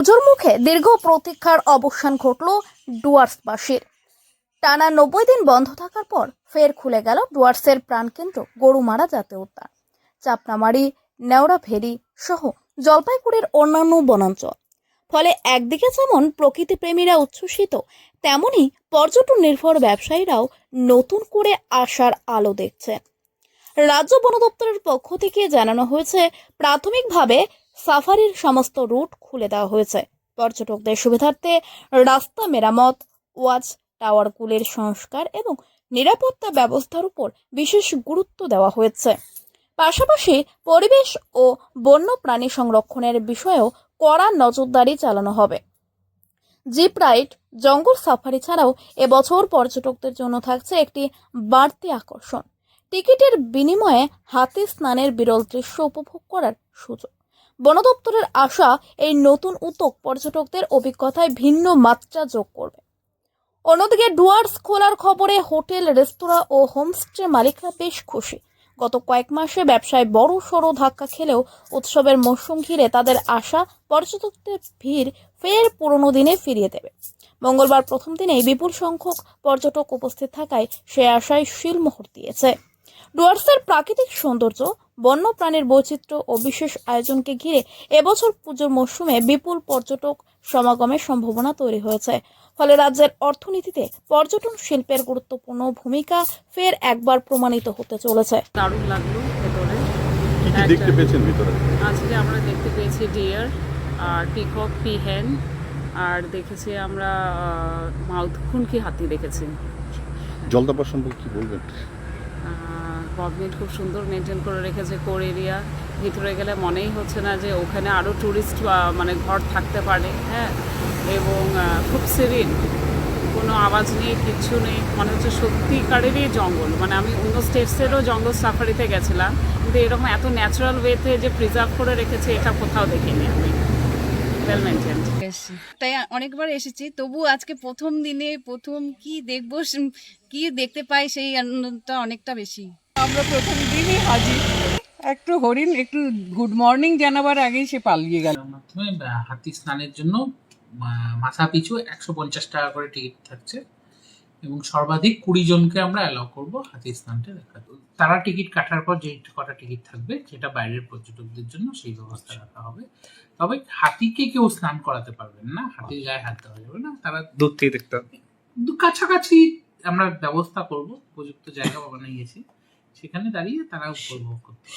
পুজোর মুখে দীর্ঘ প্রতীক্ষার অবসান ঘটল ডুয়ার্সবাসীর। টানা নব্বই দিন বন্ধ থাকার পর ফের খুলে গেল ডুয়ার্সের প্রাণকেন্দ্র গরুমারা জাতীয় উদ্যান। চাপনামারি নেওড়া ভেরি সহ জলপাইগুড়ির অন্যান্য বনাঞ্চল। ফলে একদিকে যেমন প্রকৃতিপ্রেমীরা উচ্ছ্বসিত, তেমনি পর্যটন নির্ভর ব্যবসায়ীরাও নতুন করে আশার আলো দেখছেন রাজ্য বন দপ্তরের পক্ষ থেকে জানানো হয়েছে, প্রাথমিকভাবে সাফারির সমস্ত রুট খুলে দেওয়া হয়েছে। পর্যটকদের সুবিধার্থে রাস্তা মেরামত, ওয়াচ টাওয়ারগুলির সংস্কার এবং নিরাপত্তা ব্যবস্থার উপর বিশেষ গুরুত্ব দেওয়া হয়েছে। পাশাপাশি পরিবেশ ও বন্য প্রাণী সংরক্ষণের বিষয়েও কড়া নজরদারি চালানো হবে। জিপ রাইড, জঙ্গল সাফারি ছাড়াও এবছর পর্যটকদের জন্য থাকছে একটি বাড়তি আকর্ষণ। টিকিটের বিনিময়ে হাতি স্নানের বিরল দৃশ্য উপভোগ করার সুযোগ। বন দপ্তরের আশা এই নতুন উদ্যোগ পর্যটকদের অভিজ্ঞতায় ভিন্ন মাত্রা যোগ করবে। অন্যদিকে ডুয়ার্স খোলার খবরে হোটেল, রেস্তোরাঁ ও হোমস্টে মালিকরা বেশ খুশি। গত কয়েক মাসে ব্যবসায় বড় সড়ো ধাক্কা খেলেও উৎসবের মরশুম ঘিরে তাদের আশা, পর্যটকদের ভিড় ফের পুরনো দিনে ফিরিয়ে দেবে। মঙ্গলবার প্রথম দিনেই বিপুল সংখ্যক পর্যটক উপস্থিত থাকায় সে আশায় শিলমোহর দিয়েছে। ডুয়ার্সের প্রাকৃতিক সৌন্দর্য বন্যপ্রাণীর বৈচিত্র্য ও বিশেষ আয়োজনকে ঘিরে এবছর পুজোর মরশুমে বিপুল পর্যটক সমাগমের সম্ভাবনা তৈরি হয়েছে। ফলে রাজ্যের অর্থনীতিতে পর্যটন শিল্পের গুরুত্বপূর্ণ ভূমিকা ফের একবার প্রমাণিত হতে চলেছে। দারুণ লাগল ভেতরে। কি কি দেখতে পেয়েছেন ভিতরে? আজকে আমরা দেখতে পেয়েছি ডিয়ার আর পিকক পি হেন আর দেখেছি আমরা মাউথ খুনকি হাতি দেখেছি। জলদাপার সম্পর্কে কি বলবেন? গভর্নমেন্ট খুব সুন্দর মেনটেন করে রেখেছে কোর এরিয়া ভিতরে গেলে মনেই হচ্ছে না যে ওখানে আরও ট্যুরিস্ট মানে ঘর থাকতে পারে হ্যাঁ? এবং খুব সিরিন কোনো আওয়াজ নেই, কিচ্ছু নেই। মনে হচ্ছে সত্যিকারেরই জঙ্গল। মানে আমি অন্য স্টেটসেরও জঙ্গল সাফারিতে গেছিলাম। কিন্তু এরকম এত ন্যাচারাল ওয়েতে যে প্রিজার্ভ করে রেখেছে, এটা কোথাও দেখিনি আমি। ওয়েল মেনটেন্ড তাই অনেকবার এসেছি তবু আজকে প্রথম দিনে প্রথম কি দেখব স- কি দেখতে পাই সেই আনন্দটা অনেকটা বেশি। আমরা প্রথম দিনই হাজির। একটু হরিণ একটু গুড মর্নিং জানাবার আগেই সে পালিয়ে গেল। মাধ্যমে হাতি স্নানের জন্য মাথা পিছু একশো পঞ্চাশ টাকা করে টিকিট থাকছে। এবং সর্বাধিক কুড়ি জনকে আমরা অ্যালাউ করব হাতি স্নানটা দেখাতে। তারা টিকিট কাটার পর যে কটা টিকিট থাকবে সেটা বাইরের পর্যটকদের জন্য সেই ব্যবস্থা রাখা হবে। তবে হাতিকে কেউ স্নান করাতে পারবেন না হাতির গায়ে হাত দেওয়া যাবে না। তারা দূর থেকে দেখতে হবে। কাছাকাছি আমরা ব্যবস্থা করব উপযুক্ত জায়গা বানিয়েছি। সেখানে দাঁড়িয়ে তারা উপভোগ করতে